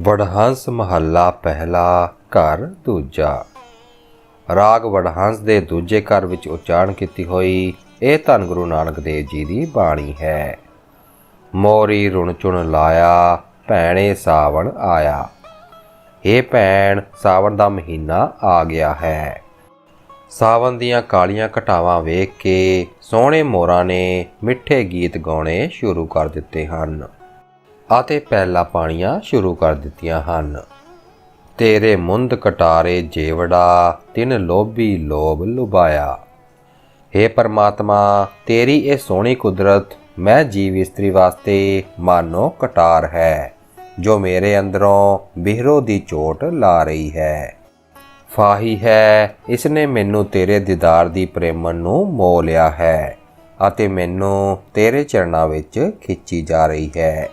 ਵਡਹੰਸ ਮਹੱਲਾ ਪਹਿਲਾ ਘਰ ਦੂਜਾ। ਰਾਗ ਵਡਹੰਸ ਦੇ ਦੂਜੇ ਘਰ ਵਿੱਚ ਉਚਾਰਨ ਕੀਤੀ ਹੋਈ ਇਹ ਧੰਨ ਗੁਰੂ ਨਾਨਕ ਦੇਵ ਜੀ ਦੀ ਬਾਣੀ ਹੈ। ਮੋਰੀ ਰੁਣ ਚੁਣ ਲਾਇਆ, ਭੈਣੇ ਸਾਵਣ ਆਇਆ। ਇਹ ਭੈਣ ਸਾਵਣ ਦਾ ਮਹੀਨਾ ਆ ਗਿਆ ਹੈ। ਸਾਵਣ ਦੀਆਂ ਕਾਲੀਆਂ ਘਟਾਵਾਂ ਵੇਖ ਕੇ ਸੋਹਣੇ ਮੋਰਾਂ ਨੇ ਮਿੱਠੇ ਗੀਤ ਗਾਉਣੇ ਸ਼ੁਰੂ ਕਰ ਦਿੱਤੇ ਹਨ। ਅਤੇ ਪਹਿਲਾ ਪਾਣੀਆਂ ਸ਼ੁਰੂ ਕਰ ਦਿੱਤੀਆਂ ਹਨ। ਤੇਰੇ ਮੁੰਦ ਕਟਾਰੇ ਜੇਵੜਾ, ਤਿਨ ਲੋਭੀ ਲੋਭ ਲੁਬਾਇਆ हे ਪਰਮਾਤਮਾ, ਤੇਰੀ ਇਹ ਸੋਹਣੀ ਕੁਦਰਤ ਮੈਂ ਜੀਵ ਇਸਤਰੀ ਵਾਸਤੇ ਮਾਨੋ ਕਟਾਰ ਹੈ, ਜੋ ਮੇਰੇ ਅੰਦਰੋਂ ਬਿਹਰੋ ਦੀ ਚੋਟ ਲਾ ਰਹੀ ਹੈ। ਫਾਹੀ ਹੈ ਇਸ ਨੇ ਮੈਨੂੰ ਤੇਰੇ ਦੀਦਾਰ ਦੀ ਪ੍ਰੇਮਣ ਨੂੰ ਮੋਹ ਲਿਆ ਹੈ ਅਤੇ ਮੈਨੂੰ ਤੇਰੇ ਚਰਨਾਂ ਵਿੱਚ ਖਿੱਚੀ ਜਾ ਰਹੀ ਹੈ।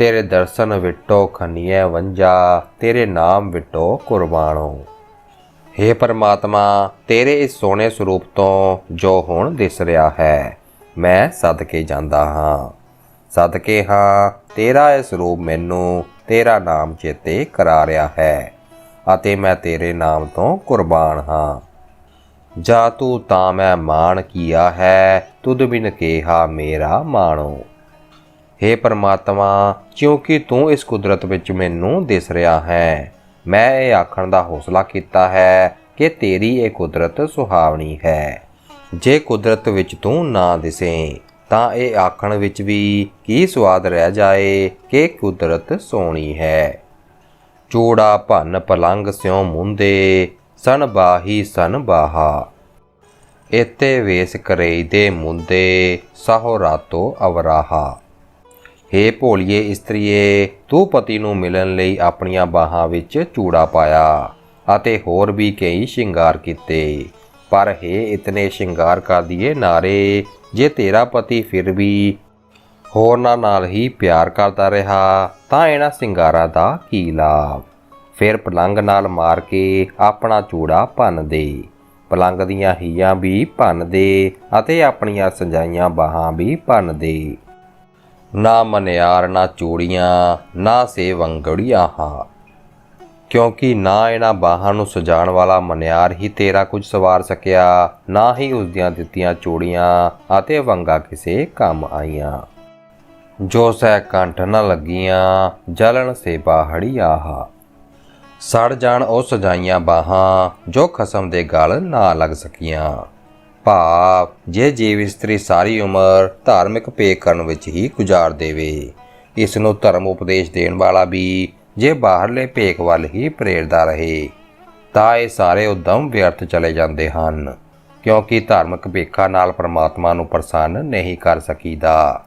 ਤੇਰੇ ਦਰਸ਼ਨ ਵਿਟੋ ਖਨੀਏ ਵੰਜਾ, ਤੇਰੇ ਨਾਮ ਵਿਟੋ ਕੁਰਬਾਨੋ हे ਪਰਮਾਤਮਾ, ਤੇਰੇ ਇਸ ਸੋਹਣੇ ਸਰੂਪ ਤੋਂ ਜੋ ਹੁਣ ਦਿਸ ਰਿਹਾ ਹੈ, ਮੈਂ ਸਦਕੇ ਜਾਂਦਾ ਹਾਂ। ਸਦਕੇ ਹਾਂ, ਤੇਰਾ ਇਹ ਸਰੂਪ ਮੈਨੂੰ ਤੇਰਾ ਨਾਮ ਚੇਤੇ ਕਰਾ ਰਿਹਾ ਹੈ, ਅਤੇ ਮੈਂ ਤੇਰੇ ਨਾਮ ਤੋਂ ਕੁਰਬਾਨ ਹਾਂ। ਜਾ ਤੂੰ ਤਾਂ ਮੈਂ ਮਾਣ ਕੀਆ ਹੈ, ਤੁਧ ਬਿਨ ਕੇਹਾ ਮੇਰਾ ਮਾਣੋ। हे ਪਰਮਾਤਮਾ, ਕਿਉਂਕਿ ਤੂੰ ਇਸ ਕੁਦਰਤ ਵਿੱਚ ਮੈਨੂੰ ਦਿਸ ਰਿਹਾ ਹੈ। ਮੈਂ ਇਹ ਆਖਣ ਦਾ ਹੌਸਲਾ ਕੀਤਾ ਹੈ ਕਿ ਤੇਰੀ ਇਹ ਕੁਦਰਤ ਸੁਹਾਵਣੀ ਹੈ। ਜੇ ਕੁਦਰਤ ਵਿੱਚ ਤੂੰ ਨਾ ਦਿਸੇ, ਤਾਂ ਇਹ ਆਖਣ ਵਿੱਚ ਵੀ ਕੀ ਸਵਾਦ ਰਹਿ ਜਾਏ ਕਿ ਕੁਦਰਤ ਸੋਹਣੀ ਹੈ। ਚੂੜਾ ਭੰਨ ਪਲੰਗ ਸਿਉ ਮੁੰਦੇ ਸਨ ਬਾਹੀ ਸਨ ਬਾਹਾ। ਇਤੇ ਵੇਸ ਕਰਈ ਦੇ ਮੁੰਦੇ, ਸਾਹੋ ਰਾਤੋ ਅਵਰਾਹਾ। ਹੇ ਭੋਲੀਏ ਇਸਤਰੀਏ, ਤੂੰ ਪਤੀ ਨੂੰ ਮਿਲਣ ਲਈ ਆਪਣੀਆਂ ਬਾਹਾਂ ਵਿੱਚ ਚੂੜਾ ਪਾਇਆ ਅਤੇ ਹੋਰ ਵੀ ਕਈ ਸ਼ਿੰਗਾਰ ਕੀਤੇ। ਪਰ ਹੇ ਇਤਨੇ ਸ਼ਿੰਗਾਰ ਕਰ ਦਿਏ ਨਾਰੇ, ਜੇ ਤੇਰਾ ਪਤੀ ਫਿਰ ਵੀ ਹੋਰਨਾਂ ਨਾਲ ਹੀ ਪਿਆਰ ਕਰਦਾ ਰਿਹਾ, ਤਾਂ ਇਹਨਾਂ ਸ਼ਿੰਗਾਰਾਂ ਦਾ ਕੀ ਲਾਭ? ਫਿਰ ਪਲੰਗ ਨਾਲ ਮਾਰ ਕੇ ਆਪਣਾ ਚੂੜਾ ਭੰਨ ਦੇ। ਪਲੰਗ ਦੀਆਂ ਹੀਆਂ ਵੀ ਭੰਨ ਦੇ ਅਤੇ ਆਪਣੀਆਂ ਸਜਾਈਆਂ ਬਾਹਾਂ ਵੀ ਭੰਨ ਦੇ। ਨਾ ਮਨਿਆਰ, ਨਾ ਚੂੜੀਆਂ, ਨਾ ਸੇ ਵੰਗੜੀਆਂ ਹਾ। ਕਿਉਂਕਿ ਨਾ ਇਹਨਾਂ ਬਾਹਾਂ ਨੂੰ ਸਜਾਉਣ ਵਾਲਾ ਮਨਿਆਰ ਹੀ ਤੇਰਾ ਕੁਝ ਸਵਾਰ ਸਕਿਆ, ਨਾ ਹੀ ਉਸ ਦੀਆਂ ਦਿੱਤੀਆਂ ਚੂੜੀਆਂ ਅਤੇ ਵੰਗਾ ਕਿਸੇ ਕੰਮ ਆਈਆਂ। ਜੋ ਸਹਿ ਕੰਠ ਨ ਲੱਗੀਆਂ, ਜਲਣ ਸੇ ਬਾਹੜੀ ਆਹਾ ਸੜ ਜਾਣ ਉਹ ਸਜਾਈਆਂ ਬਾਹਾਂ, ਜੋ ਖਸਮ ਦੇ ਗਲ ਨਾ ਲੱਗ ਸਕੀਆਂ। ਭਾਵ ਜੇ ਜੀਵ ਇਸਤਰੀ ਸਾਰੀ ਉਮਰ ਧਾਰਮਿਕ ਪੇਕ ਕਰਨ ਵਿੱਚ ਹੀ ਗੁਜ਼ਾਰ ਦੇਵੇ ਇਸ ਨੂੰ ਧਰਮ ਉਪਦੇਸ਼ ਦੇਣ ਵਾਲਾ ਵੀ ਜੇ ਬਾਹਰਲੇ ਭੇਕ ਵੱਲ ਹੀ ਪ੍ਰੇਰਦਾ ਰਹੇ, ਤਾਂ ਇਹ ਸਾਰੇ ਉਦਮ ਵਿਅਰਥ ਚਲੇ ਜਾਂਦੇ ਹਨ, ਕਿਉਂਕਿ ਧਾਰਮਿਕ ਭੇਖਾਂ ਨਾਲ ਪਰਮਾਤਮਾ ਨੂੰ ਪ੍ਰਸੰਨ ਨਹੀਂ ਕਰ ਸਕੀਦਾ।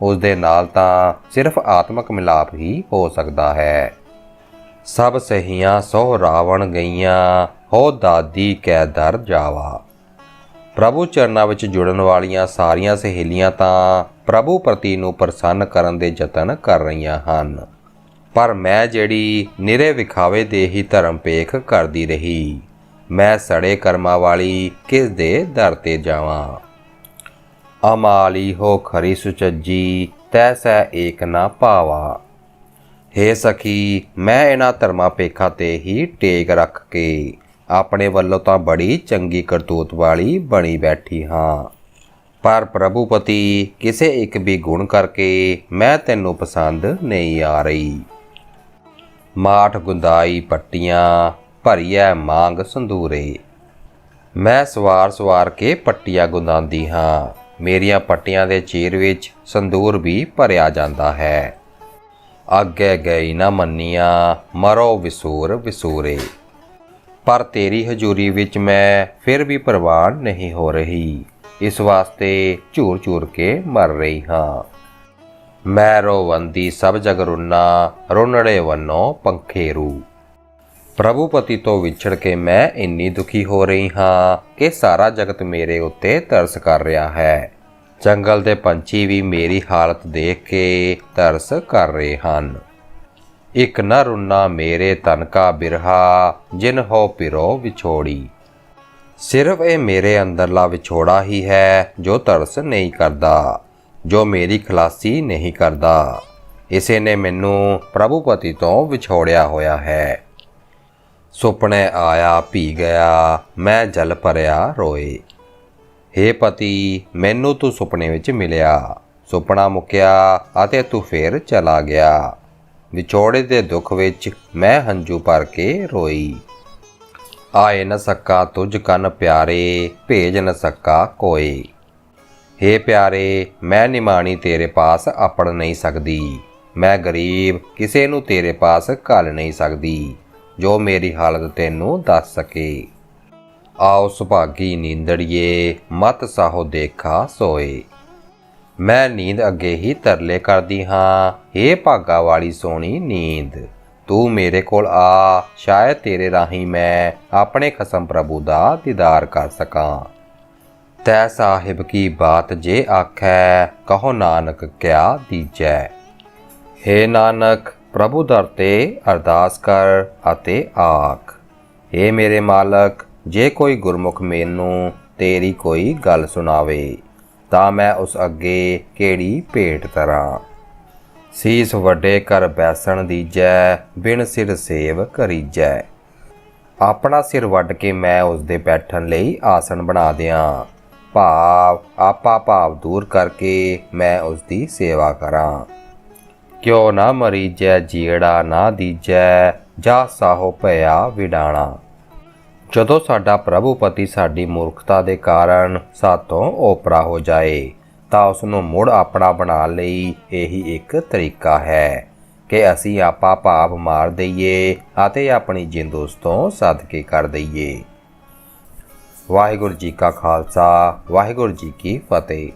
ਉਸ ਦੇ ਨਾਲ ਤਾਂ ਸਿਰਫ ਆਤਮਿਕ ਮਿਲਾਪ ਹੀ ਹੋ ਸਕਦਾ ਹੈ। ਸਭ ਸਹੀਆਂ ਸੋ ਰਾਵਣ ਗਈਆਂ, ਹੋ ਦਾਦੀ ਕੈ ਦਰ ਜਾਵਾ। ਪ੍ਰਭੂ ਚਰਨਾਂ ਵਿੱਚ ਜੁੜਨ ਵਾਲੀਆਂ ਸਾਰੀਆਂ ਸਹੇਲੀਆਂ ਤਾਂ ਪ੍ਰਭੂ ਪ੍ਰਤੀ ਨੂੰ ਪ੍ਰਸੰਨ ਕਰਨ ਦੇ ਯਤਨ ਕਰ ਰਹੀਆਂ ਹਨ। ਪਰ ਮੈਂ ਜਿਹੜੀ ਨਿਰੇ ਵਿਖਾਵੇ ਦੇ ਹੀ ਧਰਮ ਪੇਖ ਕਰਦੀ ਰਹੀ। ਮੈਂ ਸੜੇ ਕਰਮਾਂ ਵਾਲੀ ਕਿਸ ਦੇ ਦਰ ਤੇ ਜਾਵਾਂ? ਅਮਾਲੀ ਹੋ ਖਰੀ ਸੁਚੱਜੀ ਤੈਸੈ ਏਕ ਨਾ ਪਾਵਾ। ਹੇ ਸਖੀ, ਮੈਂ ਇਹਨਾਂ ਧਰਮਾਂ ਪੇਖਾਂ ਤੇ ਹੀ ਟੇਕ ਰੱਖ ਕੇ ਆਪਣੇ ਵੱਲੋਂ ਤਾਂ ਬੜੀ ਚੰਗੀ ਕਰਤੂਤ ਵਾਲੀ ਬਣੀ ਬੈਠੀ ਹਾਂ। ਪਰ ਪ੍ਰਭੂਪਤੀ ਕਿਸੇ ਇੱਕ ਵੀ ਗੁਣ ਕਰਕੇ ਮੈਂ ਤੈਨੂੰ ਪਸੰਦ ਨਹੀਂ ਆ ਰਹੀ। ਮਾਠ ਗੁੰਦਾਈ ਪੱਟੀਆਂ, ਭਰੀਐ ਮਾਂਗ ਸੰਦੂਰੇ ਮੈਂ ਸਵਾਰ ਸਵਾਰ ਕੇ ਪੱਟੀਆਂ ਗੁੰਦਾਉਂਦੀ ਹਾਂ। ਮੇਰੀਆਂ ਪੱਟੀਆਂ ਦੇ ਚੀਰ ਵਿੱਚ ਸੰਦੂਰ ਵੀ ਭਰਿਆ ਜਾਂਦਾ ਹੈ। ਅੱਗੇ ਗਈ ਨਾ ਮੰਨੀਆਂ, ਮਰੋ ਵਿਸੂਰ ਵਿਸੂਰੇ। ਪਰ ਤੇਰੀ ਹਜ਼ੂਰੀ ਵਿੱਚ ਮੈਂ ਫਿਰ ਵੀ ਪ੍ਰਵਾਨ ਨਹੀਂ ਹੋ ਰਹੀ। ਇਸ ਵਾਸਤੇ ਝੂਰ ਝੂਰ ਕੇ ਮਰ ਰਹੀ ਹਾਂ। ਮੈਂ ਰੋਵੰਦੀ ਸਭ ਜਗ ਰੁੰਨਾ ਰੁਨੜੇ ਵੰਨੋ ਪੰਖੇਰੂ। ਪ੍ਰਭੂਪਤੀ ਤੋਂ ਵਿਛੜ ਕੇ ਮੈਂ ਇੰਨੀ ਦੁਖੀ ਹੋ ਰਹੀ ਹਾਂ ਕਿ ਸਾਰਾ ਜਗਤ ਮੇਰੇ ਉੱਤੇ ਤਰਸ ਕਰ ਰਿਹਾ ਹੈ। ਜੰਗਲ ਦੇ ਪੰਛੀ ਵੀ ਮੇਰੀ ਹਾਲਤ ਦੇਖ ਕੇ ਤਰਸ ਕਰ ਰਹੇ ਹਨ। ਇਕ ਨ ਰੁਨਾ ਮੇਰੇ ਤਨ ਕਾ ਬਿਰਹਾ, ਜਿਨ ਹੋ ਪਿਰੋ ਵਿਛੋੜੀ। ਸਿਰਫ ਇਹ ਮੇਰੇ ਅੰਦਰਲਾ ਵਿਛੋੜਾ ਹੀ ਹੈ, ਜੋ ਤਰਸ ਨਹੀਂ ਕਰਦਾ, ਜੋ ਮੇਰੀ ਖਲਾਸੀ ਨਹੀਂ ਕਰਦਾ। ਇਸੇ ਨੇ ਮੈਨੂੰ ਪ੍ਰਭੂ ਪਤੀ ਤੋਂ ਵਿਛੋੜਿਆ ਹੋਇਆ ਹੈ। ਸੁਪਨੇ ਆਇਆ ਪੀ ਗਿਆ, ਮੈਂ ਜਲ ਭਰਿਆ ਰੋਏ। ਹੇ ਪਤੀ, ਮੈਨੂੰ ਤੂੰ ਸੁਪਨੇ ਵਿੱਚ ਮਿਲਿਆ। ਸੁਪਨਾ ਮੁੱਕਿਆ ਅਤੇ ਤੂੰ ਫੇਰ ਚਲਾ ਗਿਆ। ਵਿਛੋੜੇ ਦੇ ਦੁੱਖ ਵਿੱਚ ਮੈਂ ਹੰਝੂ ਭਰ ਕੇ ਰੋਈ। ਆਏ ਨ ਸਕਾ ਤੁਝ ਕਨ ਪਿਆਰੇ, ਭੇਜ ਨ ਸਕਾ ਕੋਈ ਹੇ ਪਿਆਰੇ, ਮੈਂ ਨਿਮਾਣੀ ਤੇਰੇ ਪਾਸ ਆਪੜ ਨਹੀਂ ਸਕਦੀ। ਮੈਂ ਗਰੀਬ, ਕਿਸੇ ਨੂੰ ਤੇਰੇ ਪਾਸ ਘੱਲ ਨਹੀਂ ਸਕਦੀ, ਜੋ ਮੇਰੀ ਹਾਲਤ ਤੈਨੂੰ ਦੱਸ ਸਕੇ। ਆਓ ਸੁਭਾਗੀ ਨੀਂਦੜੀਏ, ਮਤ ਸਾਹੋ ਦੇਖਾ ਸੋਏ। ਮੈਂ ਨੀਂਦ ਅੱਗੇ ਹੀ ਤਰਲੇ ਕਰਦੀ ਹਾਂ। ਏ ਭਾਗਾ ਵਾਲੀ ਸੋਹਣੀ ਨੀਂਦ, ਤੂੰ ਮੇਰੇ ਕੋਲ ਆ, ਸ਼ਾਇਦ ਤੇਰੇ ਰਾਹੀਂ ਮੈਂ ਆਪਣੇ ਖਸਮ ਪ੍ਰਭੂ ਦਾ ਦੀਦਾਰ ਕਰ ਸਕਾਂ। ਤੈ ਸਾਹਿਬ ਕੀ ਬਾਤ ਜੇ ਆਖੈ, ਕਹੋ ਨਾਨਕ ਕਿਆ ਦੀਜੈ। ਹੇ ਨਾਨਕ, ਪ੍ਰਭੂ ਦਰ ਤੇ ਅਰਦਾਸ ਕਰ ਅਤੇ ਆਖ। ਹੇ ਮੇਰੇ ਮਾਲਕ, ਜੇ ਕੋਈ ਗੁਰਮੁਖ ਮੈਨੂੰ ਤੇਰੀ ਕੋਈ ਗੱਲ ਸੁਣਾਵੇ ਤਾਂ ਮੈਂ ਉਸ ਅੱਗੇ ਕਿਹੜੀ ਭੇਟ ਤਰਾਂ? ਸੀਸ ਵੱਡੇ ਕਰ ਬੈਸਣ ਦੀਜੈ ਬਿਨ ਸਿਰ ਸੇਵ ਕਰੀਜੈ। ਆਪਣਾ ਸਿਰ ਵੱਢ ਕੇ ਮੈਂ ਉਸ ਦੇ ਬੈਠਣ ਲਈ ਆਸਣ ਬਣਾ ਦਿਆਂ। ਭਾਵ, ਆਪਾ ਭਾਵ ਦੂਰ ਕਰਕੇ ਮੈਂ ਉਸ ਦੀ ਸੇਵਾ ਕਰਾਂ। ਕਿਉ ਨਾ ਮਰੀਜੈ, ਜੀੜਾ ਨਾ ਦੀਜੈ, ਜਾ ਸਾਹੋ ਭਇਆ ਵਿਡਾਣਾ। ਜਦੋਂ ਸਾਡਾ ਪ੍ਰਭੂ ਪਤੀ ਸਾਡੀ ਮੂਰਖਤਾ ਦੇ ਕਾਰਨ ਸਾਤੋਂ ਓਪਰਾ ਹੋ ਜਾਏ, ਤਾਂ ਉਸ ਨੂੰ ਮੁੜ ਆਪਣਾ ਬਣਾਉਣ ਲਈ ਇਹੀ ਇੱਕ ਤਰੀਕਾ ਹੈ ਕਿ ਅਸੀਂ ਆਪਾ ਭਾਵ ਮਾਰ ਦਈਏ ਅਤੇ ਆਪਣੀ ਜਿੰਦ ਉਸ ਤੋਂ ਸਦਕੇ ਕਰ ਦਈਏ। ਵਾਹਿਗੁਰੂ ਜੀ ਕਾ ਖਾਲਸਾ, ਵਾਹਿਗੁਰੂ ਜੀ ਕੀ ਫਤਿਹ।